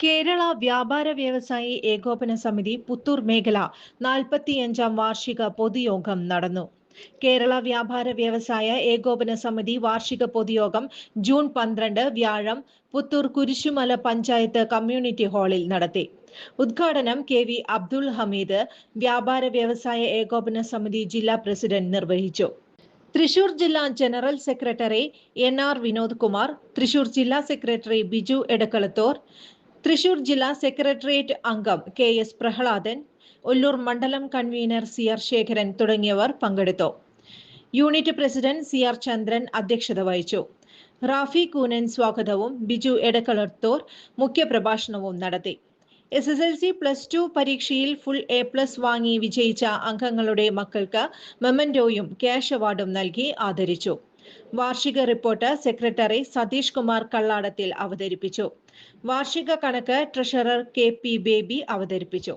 കേരള വ്യാപാര വ്യവസായി ഏകോപന സമിതി പുത്തൂർ മേഖല നാൽപ്പത്തിയഞ്ചാം വാർഷിക പൊതുയോഗം നടന്നു. കേരള വ്യാപാര വ്യവസായ ഏകോപന സമിതി വാർഷിക പൊതുയോഗം ജൂൺ പന്ത്രണ്ട് വ്യാഴം പുത്തൂർ കുരിശുമല പഞ്ചായത്ത് കമ്മ്യൂണിറ്റി ഹാളിൽ നടത്തി. ഉദ്ഘാടനം കെ വി അബ്ദുൾ ഹമീദ് വ്യാപാര വ്യവസായ ഏകോപന സമിതി ജില്ലാ പ്രസിഡന്റ് നിർവഹിച്ചു. തൃശൂർ ജില്ലാ general secretary N R Vinod Kumar Thrissur ജില്ലാ സെക്രട്ടറി ബിജു എടക്കളത്തോർ തൃശൂർ ജില്ലാ സെക്രട്ടേറിയറ്റ് അംഗം കെ എസ് പ്രഹ്ലാദൻ ഒല്ലൂർ മണ്ഡലം കൺവീനർ സി ആർ ശേഖരൻ തുടങ്ങിയവർ പങ്കെടുത്തു. Unit president C R Chandran അധ്യക്ഷത വഹിച്ചു. റാഫി കൂനൻ സ്വാഗതവും ബിജു എടക്കളത്തോർ മുഖ്യപ്രഭാഷണവും നടത്തി. S S L C plus two പരീക്ഷയിൽ ഫുൾ എ പ്ലസ് വാങ്ങി വിജയിച്ച അംഗങ്ങളുടെ മക്കൾക്ക് മെമന്റോയും ക്യാഷ് അവാർഡും നൽകി ആദരിച്ചു. വാർഷിക റിപ്പോർട്ട് സെക്രട്ടറി സതീഷ് കുമാർ കള്ളാടത്തിൽ അവതരിപ്പിച്ചു. വാർഷിക കണക്ക് ട്രഷറർ കെ പി ബേബി അവതരിപ്പിച്ചു.